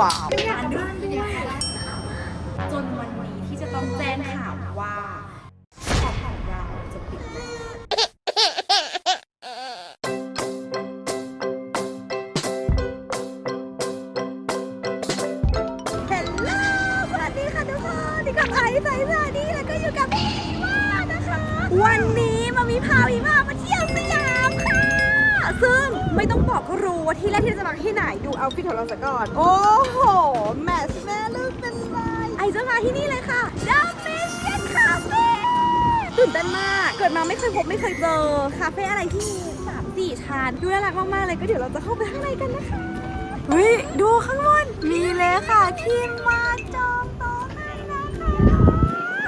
ว้ ก่อน โอ้โห แมสแม่ลูกเป็นไรไอจะมาที่นี่เลยค่ะดาเมเชียนคาเฟ่ตื่นเต้นมาก เกิดมาไม่เคยพบไม่เคยเจอ คาเฟ่อะไรที่มีสามสี่ชั้นดูน่ารักมาก ๆ เลยก็เดี๋ยวเราจะเข้าไปข้างในกันนะคะเฮ้ยดูข้างบนมีเลยค่ะที่มาจองโต๊ะให้นะคะ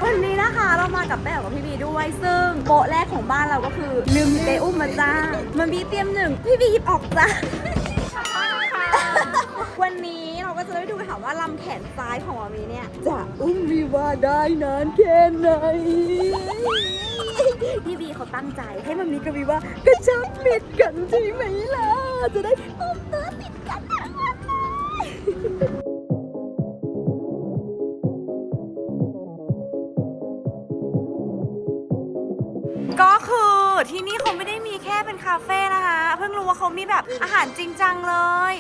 วันนี้นะคะเรามากับแม่กับพี่บีด้วย ซึ่งโปะแรกของบ้านเราก็คือลืมเตอุ้มมาจ้ามันมีเตรียมหนึ่งพี่บีหยิบออกจ้า วันนี้เราก็จะได้ดูกันค่ะว่าลำแขนซ้ายของมามีเนี่ย จะอุ้มวีวาได้นานแค่ไหนพี่บีเขาตั้งใจให้มันมีกับวีว่ากระชับมิดกันใช่ไหมล่ะ จะได้อุ้มเนื้อติดกันทั้งวันเลยก็คือที่นี่เขาไม่ได้มีแค่เป็นคาเฟ่นะคะ เพิ่งรู้ว่าเขามีแบบอาหารจริงจังเลย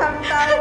วนให้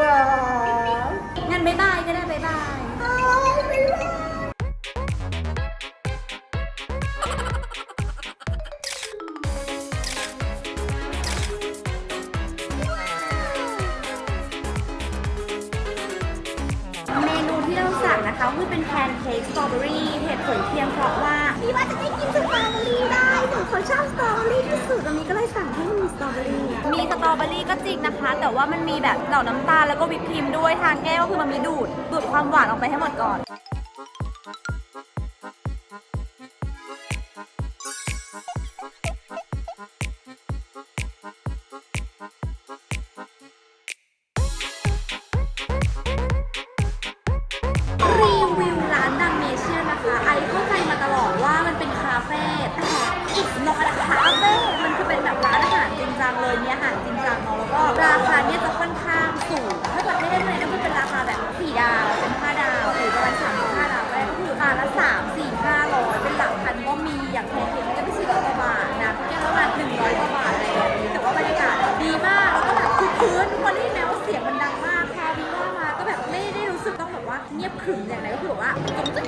อย่างไรก็คือแบบว่าตรงจุด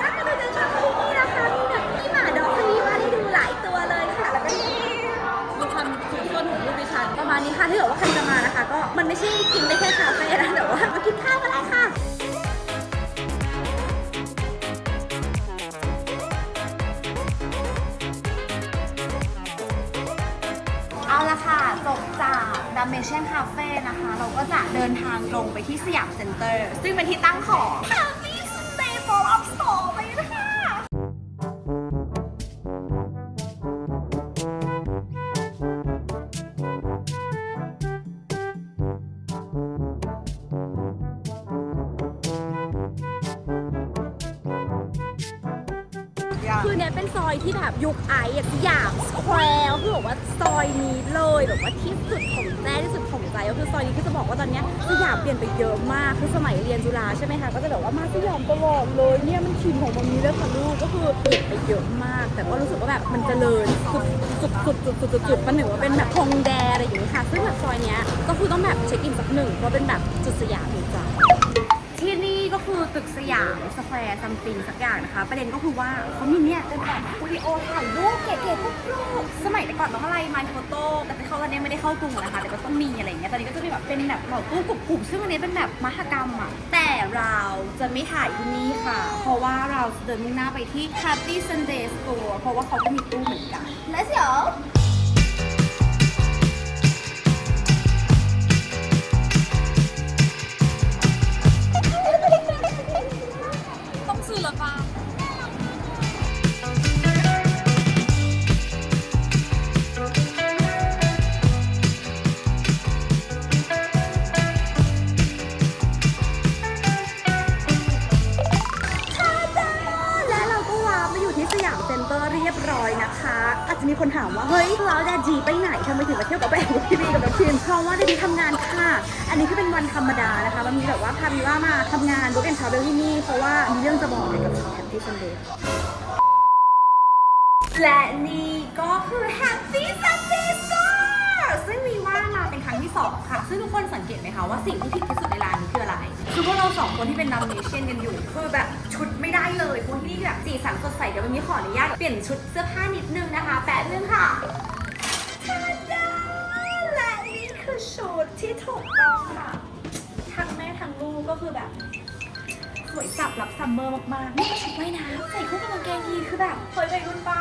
ถ้าก็เลยจะชอบที่นี่นะคะมีแบบมีหมาดอกคลีมาได้ดูหลายตัวเลยค่ะ แล้วก็นี่ดูความสุขส่วนของลูกดิฉันประมาณนี้ค่ะถ้าเกิดว่าใครจะมานะคะ ก็มันไม่ใช่กินได้แค่คาเฟ่นะแต่ว่ามากินข้าวก็ได้ค่ะ เมเชนคาเฟ่นะคะ เราก็จะเดินทางตรงไปที่สยามเซ็นเตอร์ ซึ่งเป็นที่ตั้งของ Happy Sunday Pop Up Store ไปนะคะคือเนี่ยเป็นซอยที่แบบยุคไออะสยามสแควร์คือแบบว่า ซอยนี้เลยแบบว่าที่สุดของแจ้ที่สุดของใจก็คือซอยนี้คือจะบอกว่าตอนเนี้ยสยามเปลี่ยนไปเยอะมากคือสมัยเรียนจุฬาใช่ไหมคะก็จะแบบว่ามาสยามตลอดเลยเนี่ยมันชินของมันนี้เลยค่ะลูกก็คือเปลี่ยนไปเยอะมาก แต่ก็รู้สึกว่าแบบมันเจริญสุดสุดสุดสุดสุดสุดสุดมันหมือนว่าเป็นแบบพงแดอะไรอย่างนี้ค่ะซึ่งแบบซอยเนี้ยก็คือต้องแบบเช็คอินสักหนึ่งเพราะเป็นแบบจุดสยามจริงๆที่นี่ก็ คือตึกสยามสแควร์ซัมติงสักอย่างนะคะ ประเด็นก็คือว่าเขามีเนี่ยเป็นแบบสตูดิโอถ่ายรูปเก๋ๆพวกรูปสมัยแต่ก่อนต้องอะไรมาโฟโต้แต่ไปเข้าตอนนี้ไม่ได้เข้ากลุ่มนะคะ แต่ก็ต้องมีอะไรอย่างเงี้ยตอนนี้ก็จะมีแบบเป็นแบบเหล่าตู้กลุ่มๆซึ่งอันนี้เป็นแบบมหกรรมอะแต่เราจะไม่ถ่ายที่นี่ค่ะ เพราะว่าเราจะเดินมุ่งหน้าไปที่ Happy Sunday Store เพราะว่าเขาก็มีตู้เหมือนกัน Let's go คนถามว่า เฮ้ยเราแดจีไปไหนทำไมถึงมาเที่ยวกับแบงกับพี่บีกับน้องพิมเพราะว่าแดจีทำงานค่ะ อันนี้คือเป็นวันธรรมดานะคะ มันมีแบบว่าพาบีว่ามาทำงานดูแอนทาวเวลที่นี่ เพราะว่ามีเรื่องจะบอกเกี่ยวกับแฮปปี้ซันเดย์และนี่ก็คือแฮปปี้ซันเดย์ซึ่งมีาเป็นครั้งที่ 2 ค่ะ ซึ่งทุกคนสังเกตไหมคะว่าสิ่งที่ผิดที่สุดในร้านนี้คืออะไรคือพวกเราสองคนที่เป็นนัมเนชั่นกันอยู่คือแบบชุดไม่ได้เลยเพราะที่แบบสีสันสดใสเดี๋ยววันนี้ขออนุญาตเปลี่ยนชุดเสื้อผ้านิดนึงนะคะ แป๊บนึงค่ะทาดาและนี่คือชุดที่ถูกต้องค่ะทั้งแม่ทั้งลูกก็คือแบบสวยสับรับซัมเมอร์มากๆนี่ก็ชุดว่ายน้ำใส่คู่กับกางเกงยีคือแบบเฮ้ยวัยรุ่นปะ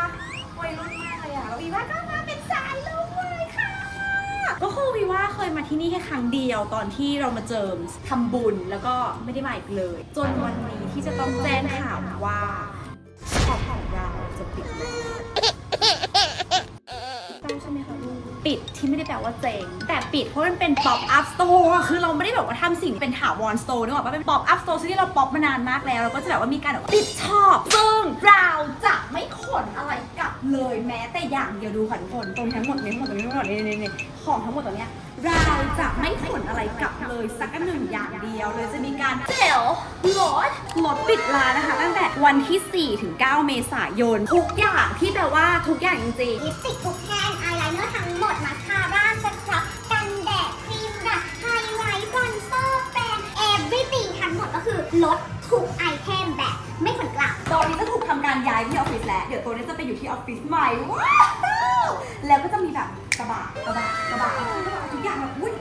วัยรุ่นมากเลยอะแล้ววีว่าก็มาเป็นสายลูกเลยค่ะ ก็คือวีว่าเคยมาที่นี่แค่ครั้งเดียวตอนที่เรามาเจิมทำบุญแล้วก็ไม่ได้มาอีกเลย จนวันนี้ที่จะต้องแจ้งข่าวว่าช็อปของเราจะปิดแล้วใช่ไหมคะลูกปิดที่ไม่ได้แปลว่าเจ๊งแต่ปิดเพราะมันเป็น pop up store คือเราไม่ได้แบบว่าทำสิ่งเป็นถาวร store นึกออกปะเป็น pop up store ซึ่งที่เรา pop มานานมากแล้วเราก็จะแบบว่ามีการแบบปิดช็อปซึ่งเราจะไม่ข เลยแม้แต่อย่างเดียวดูค่ะทุกคนตรงทั้งหมดนี้ทั้งหมดตรงนี้ทั้งหมดนี่นี่นี่ของทั้งหมดตรงเนี้ยเราจะไม่ขนอะไรกลับเลยสักหนึ่งอย่างเดียวเลยจะมีการเจลลดลดปิดร้านนะคะ ตั้งแต่วันที่ 4 ถึง 9 เมษายน ทุกอย่างที่แปลว่าทุกอย่างจริงๆลิปสติกทุกแท่งอายไลเนอร์ทั้งหมดมาคาร่าสครับกันแดดครีมดัดไฮไลท์บอนเซอร์แปรง everything ทั้งหมดก็คือลดารย้ายที่ออฟฟิศแล้ว เดี๋ยวตัวนี้จะไปอยู่ที่ออฟฟิศใหม่ว้าวแล้วก็จะมีแบบกระบะกระบะกระบะกระบะทุกอย่างแบบอุ้ย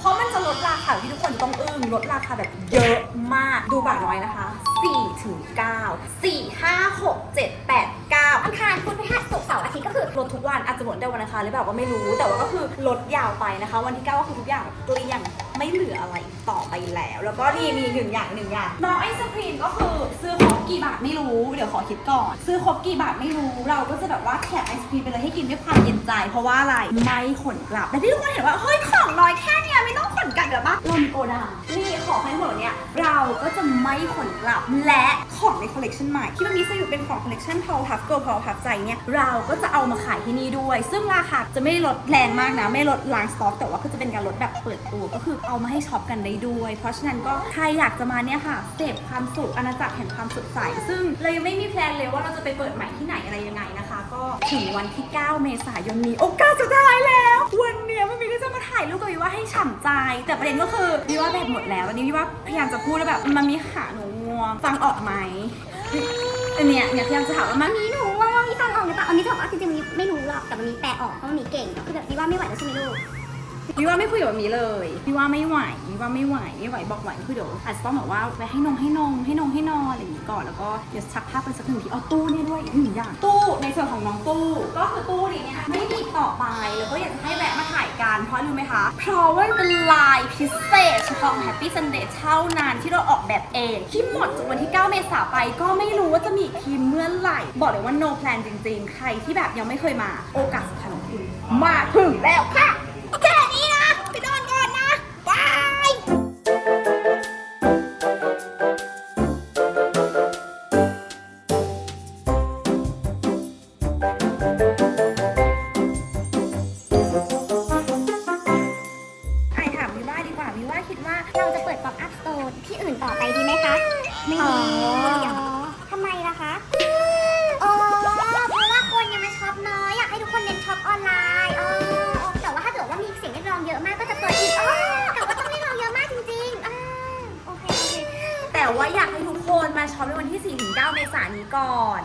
เพราะมันจะลดราคาที่ทุกคนต้องอึ้งลดราคาแบบเยอะมากดูบัตรน้อยนะคะ4ถึง9 4 5 6 7 8 9อังคารพุธพฤหัสศุกร์เสาร์อาทิตย์ก็คือลดทุกวันอาจจะหมดได้วันอังคารหรือเปล่าก็ไม่รู้ แต่ว่าก็คือลดยาวไปนะคะ วันที่ 9 ก็คือทุกอย่างเกลี้ยง ไม่เหลืออะไรต่อไปแล้ว แล้วก็นี่มีหนึ่งอย่างหนึ่งอย่างน้องไอศครีมก็คือซื้อครบกี่บาทไม่รู้ เดี๋ยวขอคิดก่อน ซื้อครบกี่บาทไม่รู้ เราก็จะแบบว่าแถมไอศครีมไปเลยให้กินด้วยความเย็นใจ เพราะว่าอะไรไม่ขนกลับแต่ที่ทุกคนเห็นว่าเฮ้ยของน้อยแค่เนี้ยไม่ต้องขนกลับเดี๋ยวปะเรามีโกดังนี่ของให้หมดเนี่ยเราก็จะไม่ขนกลับและของในคอลเลกชันใหม่ที่มันมีสยุเป็นของคอลเลกชันพอลพับเกิลพอลพับใจเนี่ยเราก็จะเอามาขายที่นี่ด้วย ซึ่งราคาจะไม่ลดแรงมากนะ ไม่ลดล้างสต็อกแต่ว่าก็จะเป็นการลดแบบเปิดตัวก็คือเอามาให้ช็อปกันได้ด้วย เพราะฉะนั้นก็ใครอยากจะมาเนี่ยค่ะเสพความสุขอาณาจักรแห่งความสดใส ซึ่งเรายังไม่มีแพลนเลยว่าเราจะไปเปิดใหม่ที่ไหนอะไรยังไงนะคะ ก็ถึงวันที่ 9 เมษายนนี้ โอกาสสุดท้ายแล้ว วันเนี้ยมันมีก็จะมาถ่ายรูปกับวิว่าให้ฉ่ำใจ แต่ประเด็นก็คือวิว่าแบตหมดแล้วตอนนี้วิว่าพยายามจะพูดแล้วแบบมันมีขาหนูง่วงฟังออกไหมอันเนี้ยเนี่ยพยายามจะถามว่ามันมีหนูว่ามีฟังออกหรือเปล่าอันนี้ถามว่าจริงๆมันไม่รู้หรอกแต่มันมีแปลออกเพราะมันมีเก่งคือแบบนี่ว่าไม่ไหวแล้วใช่ไหมลูก วิว่าไม่คุยกับแบบนี้เลยวิว่าไม่ไหววิว่าไม่ไหวไม่ไหวบอกไหวคือเดี๋ยวอาจจะต้องแบบว่าไปให้นมให้นมให้นมให้นอนอะไรอย่างนี้ก่อนแล้วก็เดี๋ยวชักภาพไปสักหนึ่งทีเอาตู้เนี่ยด้วยอีกหนึ่งอย่างตู้ในส่วนของน้องตู้ ก็คือตู้นี้เนี่ยไม่มีต่อไปแล้วก็อยากจะให้แวะมาถ่ายกันเพราะรู้ไหมคะ เพราะว่ามันเป็นลายพิเศษเฉพาะ Happy Sunday เท่านั้นที่เราออกแบบเองที่หมดจากวันที่ 9 เมษายนไปก็ไม่รู้ว่าจะมีอีกทีเมื่อไหร่ บอกเลยว่า no plan จริงๆ ใครที่แบบยังไม่เคยมาโอกาสสุดท้ายของคุณมาถึงแล้วค่ะ ว่าอยากให้ทุกคนมาช็อปในวันที่ 4-9 เมษายนนี้ก่อน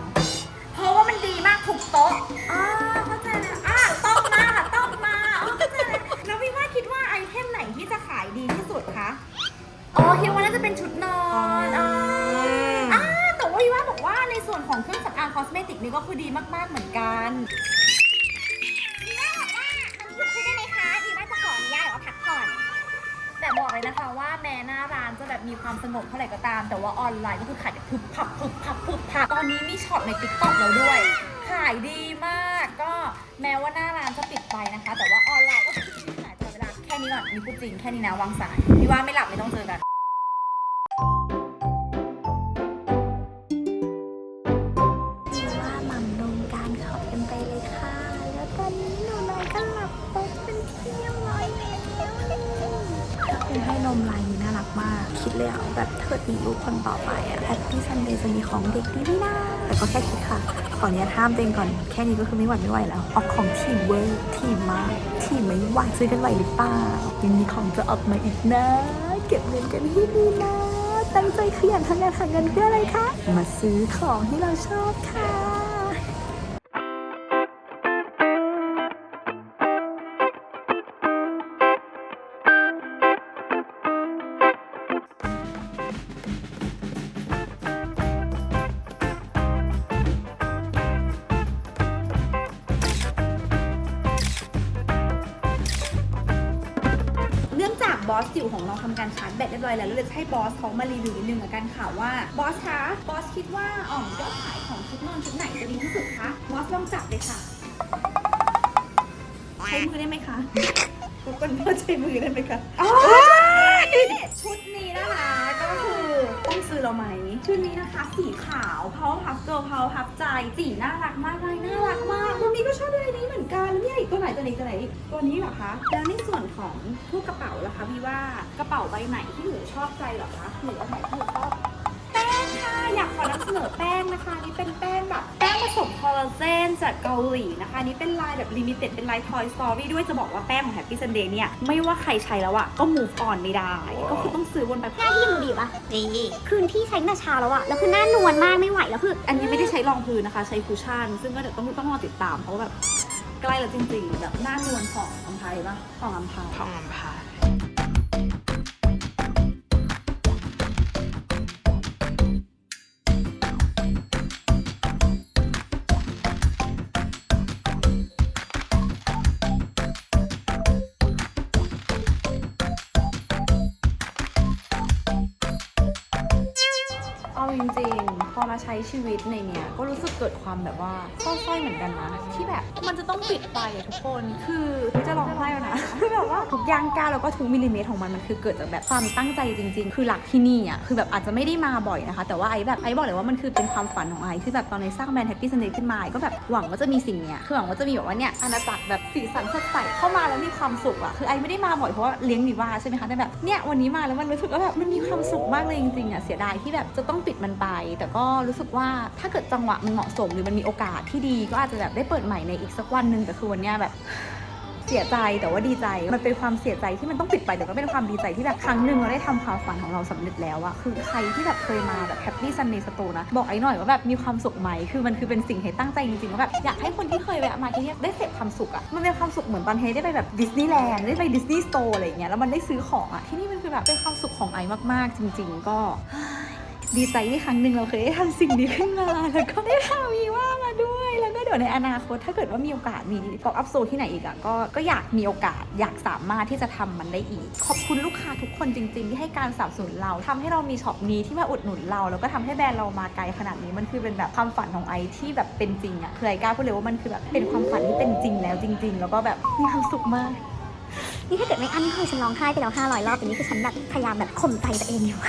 เพราะว่ามันดีมากถูกโต๊ะอ่าเข้าใจแล้วอะต้องมาค่ะต้องมาอ๋อเข้าใจแล้วแล้วพี่ว่าคิดว่าไอเทมไหนที่จะขายดีที่สุดคะ อ๋อคิดว่าน่าจะเป็นชุดนอนอ่าอ่าแต่ว่าพี่ว่าบอกว่าในส่วนของเครื่องสำอางคอสเมติกนี่ก็คือดีมากๆเหมือนกัน แม้หน้าร้านจะแบบมีความสงบเท่าไหร่ก็ตาม แต่ว่าออนไลน์ก็คือขายแบบพึบพับพึบพับพึบพับตอนนี้มีช็อตในติ๊กต็อกแล้วด้วย ขายดีมากก็แม้ว่าหน้าร้านจะปิดไปนะคะ แต่ว่าออนไลน์ก็คือขายตลอดเวลาแค่นี้ก่อนมีพูดจริงแค่นี้นะวางสายพี่ว่าไม่หลับไม่ต้องเจอกัน กิดมีลูกคนต่อไปอะแฮปปี้ซันเดย์จะมีของเด็กดีไหมนะแต่ก็แค่คิดค่ะ ขออนุญาตห้ามตัวเองก่อน แค่นี้ก็คือไม่หวั่นไม่ไหวแล้วออกของทีเวอร์ทีมมาทีไม่ไหวซื้อกันไหวหรือเปล่ายังมีของจะออกมาอีกนะ เก็บเงินกันให้ดีนะ ตั้งใจขยันทำงานหาเงินเพื่ออะไรคะ มาซื้อของที่เราชอบค่ะ อยแล้วเราเลยจะให้บอสเขามารีวิวนิดนึงเหมือนกันค่ะว่าบอสคะบอสคิดว่าอ่อมยอดขายของชุดนอนชุดไหนจะดีที่สุดคะบอสลองจับเลยค่ะใช้มือได้ไหมคะทุกคนพ่อใช้มือได้ไหมคะชุดนี้นะคะก็คือ ต้องซื้อเราไหมชุดนี้นะคะสีขาวเพาพับเกิลเพาพับใจสีน่ารักมากเลยน่ารักมากวันนี้ก็ชอบลยนี้เหมือนกันแล้วเนี่ยอีกตัวไหนตัวไหนตัวไหนตัวนี้เหรอคะแล้วในส่วนของพวกกระเป๋าล่ะคะพี่ว่ากระเป๋าใบไหนที่หนูชอบใจเหรอคะหรือว่าไหนที่หนูชอบ อยากขอนำเสนอแป้งนะคะนี่เป็นแป้งแบบแป้งผสมคอลลาเจนจากเกาหลีนะคะอันนี่เป็นลายแบบลิมิเต็ดเป็นลาย Toy Story ด้วยจะบอกว่าแป้งของ Happy Sunday เนี่ยไม่ว่าใครใช้แล้วอะก็ move on ไม่ได้ ก็คือต้องซื้อวนไป หน้าที่ดูดีปะดีคืนพี่ใช้ตั้งแต่เช้าแล้วอะแล้วคือหน้านวลมากไม่ไหวแล้วคืออันนี้ไม่ได้ใช้รองพื้นนะคะ ใช้คุชชั่น ซึ่งก็เดี๋ยวต้องต้องรอติดตามเพราะว่าแบบใกล้แล้วจริงๆ แบบหน้านวลของอัมพายปะของอัมพายทองอัมพายเอา ช้ชีวิตในเนี้ยก็รู้สึกเกิดความแบบว่าเศร้าๆเหมือนกันนะที่แบบมันจะต้องปิดไปอะทุกคน คือจะร้องไห้แล้วนะคือแบบว่าทุกย่างก้าวแล้วก็ทุกมิลลิเมตรของมันมันคือเกิดจากแบบความตั้งใจจริง ๆ คือหลักที่นี่อะคือแบบอาจจะไม่ได้มาบ่อยนะคะ แต่ว่าไอ้แบบไอ้บอกเลยว่ามันคือเป็นความฝันของไอ้คือแบบตอนในสร้างแบรนด์ Happy Sunday ขึ้นมาไอ้ก็แบบหวังว่าจะมีสิ่งเนี้ยคือหวังว่าจะมีแบบว่าเนี่ยอาณาจักรแบบสีสันสดใสเข้ามาแล้วมีความสุขอะคือไอ้ไม่ได้มาบ่อยเพราะว่าเลี้ยงดีว่าใช่ไหมคะแต่แบบเนี่ยวันนี้มาแล้วมันรู้สึกว่าแบบมันมีความสุขมากเลยจริงๆอะเสียดายที่แบบจะต้องปิดมันไป แต่ก็รู้สึกว่าถ้าเกิดจังหวะมันเหมาะสมหรือมันมีโอกาสที่ดีก็อาจจะแบบได้เปิดใหม่ในอีกสักวันหนึ่งแต่คือวันเนี้ยแบบเสียใจแต่ว่าดีใจ มันเป็นความเสียใจที่มันต้องปิดไปแต่ก็เป็นความดีใจที่แบบครั้งหนึ่งเราได้ทำความฝันของเราสำเร็จแล้วอะคือใครที่แบบเคยมาแบบแฮปปี้ซันเดย์สโตนะบอกไอ้หน่อยว่าแบบมีความสุขไหมคือมันคือเป็นสิ่งให้ตั้งใจจริงๆว่าแบบอยากให้คนที่เคยแวะมาที่นี่ได้เสพความสุขอะมันเป็นความสุขเหมือนตอนเฮได้ไปแบบดิสนีย์แลนด์ได้ไปดิสนีย์สโตร์อะไรอย่างเงี้ยแล้วมันได้ซื้อของอะที่นี่มันคือแบบเป็นความสุขของไอมากๆ จริง ๆ ก็ ดีใจที่ครั้งหนึ่งเราเคยได้ทำสิ่งนี้ขึ้นมา แล้วก็ได้พาวีว่ามาด้วย แล้วก็เดี๋ยวในอนาคตถ้าเกิดว่ามีโอกาสมีป๊อปอัพโซที่ไหนอีกอะก็ก็อยากมีโอกาสอยากสามารถที่จะทำมันได้อีก ขอบคุณลูกค้าทุกคนจริง ๆ ที่ให้การสนับสนุนเราทำให้เรามีช็อปนี้ที่มาอุดหนุนเรา แล้วก็ทำให้แบรนด์เรามาไกลขนาดนี้มันคือเป็นแบบความฝันของไอที่แบบเป็นจริงอะคือไอกล้าพูดเลยว่ามันคือแบบเป็นความฝันที่เป็นจริงแล้วจริง ๆ แล้วก็แบบมีความสุขมาก นี่ถ้าเกิดไม่อั้นนี่คือฉันร้องไห้ไปแล้วห้ารอบแต่นี่คือฉันแบบพยายามแบบข่มใจตัวเองอยู่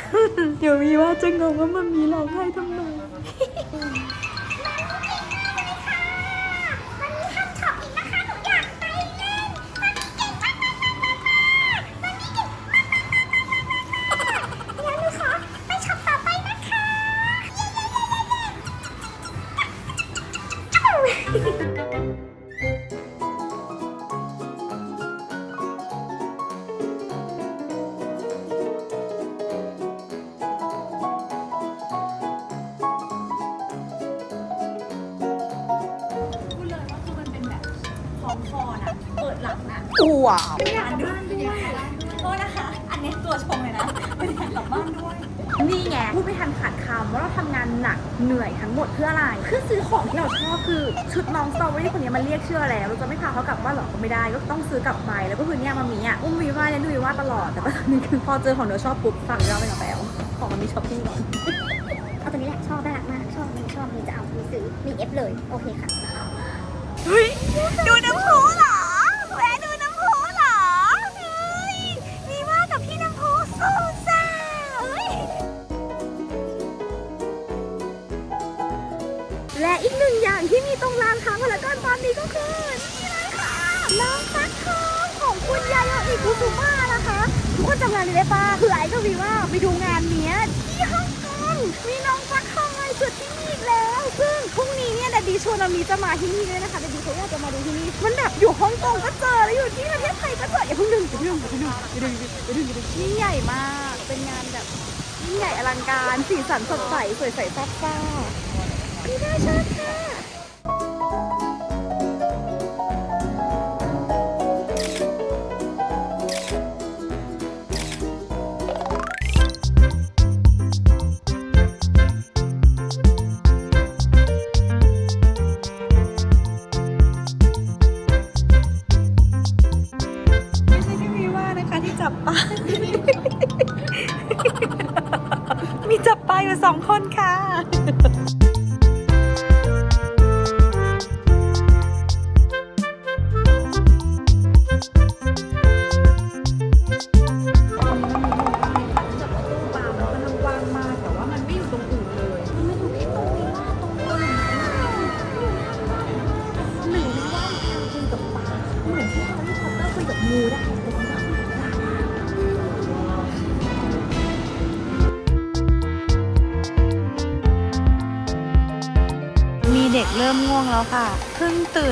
เดี๋ยวมีว่าจะงงว่ามันมีร้องไห้ทำไม ว้าวงานด้วยโทษนะคะ อันนี้ตัวชงเลยนะไม่ได้กลับบ้านด้วย นี่ไงพูดไม่ทันขาดคำว่าเราทำงานหนักเหนื่อยทั้งหมดเพื่ออะไรเพื่อซื้อของที่เราชอบคือชุดน้องสตรอเบอรี่คนนี้มันเรียกเชื่ออะไรเราจะไม่พาเขากลับบ้านหรอกก็ไม่ได้ก็ต้องซื้อกลับไปแล้วก็คือเนี่ยมามีอะอุ้มวีว่าเนี่ยดูวีว่าตลอดแต่ว่าตอนนี้คือพอเจอของเดียวชอบปุ๊บสั่งเราไปกับแปลของมันมีช้อปปิ้งก่อน ลังการ สีสันสดใส สวยใสซับซ่าพี่น่าชอบค่ะ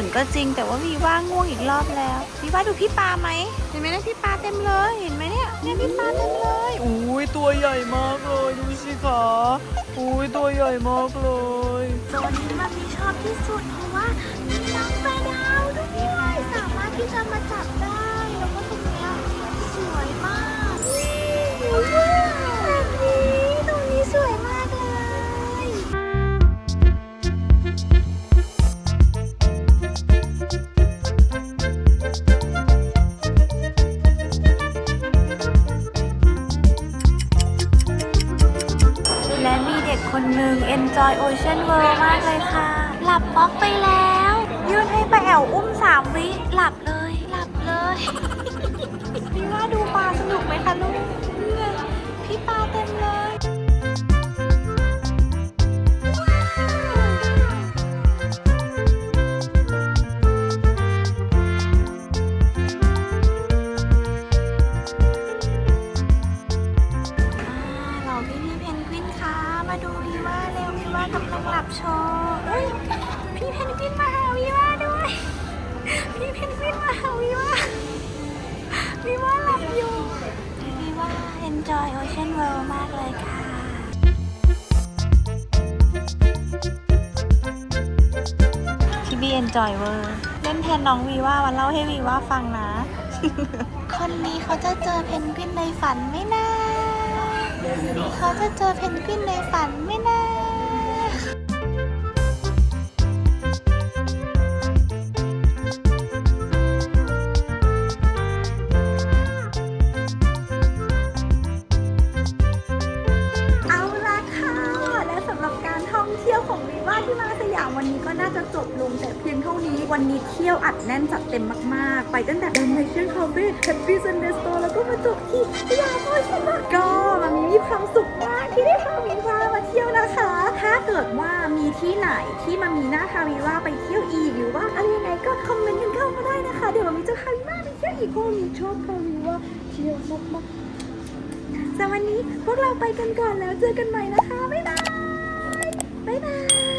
ตื่นก็จริงแต่ว่าวีว่าง่วงอีกรอบแล้ววีว่าดูพี่ปลาไหมเห็นไหมเนี่ยพี่ปลาเต็มเลยเห็นไหมเนี่ยเนี่ยพี่ปลาเต็มเลยอุ้ยตัวใหญ่มากเลยดูสิคะอุ้ยตัวใหญ่มากเลยตัวนี้มันมีชอบที่สุดเพราะว่ามีน้องปลาดาวด้วยสามารถที่จะมาจับได้แล้วก็ตรงเนี้ยสวยมากว้าวแบบนี้ตรงนี้สวยมาก หนึ่ง enjoy ocean world มากเลยค่ะ หลับป๊อกไปแล้ว ยื่นให้ป้าแอวอุ้มสามวิ หลับเลย หลับเลย พี่ว่าดูปลาสนุกไหมคะลูกเนี่ยพี่ปลาเต็มเลย จอยเวอร์ เล่นแทนน้องวีว่ามาเล่าให้วีว่าฟังนะ คนนี้เขาจะเจอเพนกวินในฝันไหมนะเขาจะเจอเพนกวินในฝันไหมนะ อัดแน่นจัดเต็มมากๆ ไปตั้งแต่ d a m a t i o n Cafe Happy Sunday Store แล้วก็มาจบที่สยามโอเชียนก็มามีมีความสุขมากที่ได้พาวีว่ามาเที่ยวนะคะ ถ้าเกิดว่ามีที่ไหนที่มามีหน้าพาวีว่าไปเที่ยวอีกหรือว่าอะไรยังไงก็คอมเมนต์กันเข้ามาได้นะคะ เดี๋ยวมามีจะพาวีว่าไปเที่ยวอีกเพราะมีชอบพาวีว่าเที่ยวมากๆสำหรับวันนี้พวกเราไปกันก่อนแล้วเจอกันใหม่นะคะบ๊ายบายบ๊ายบาย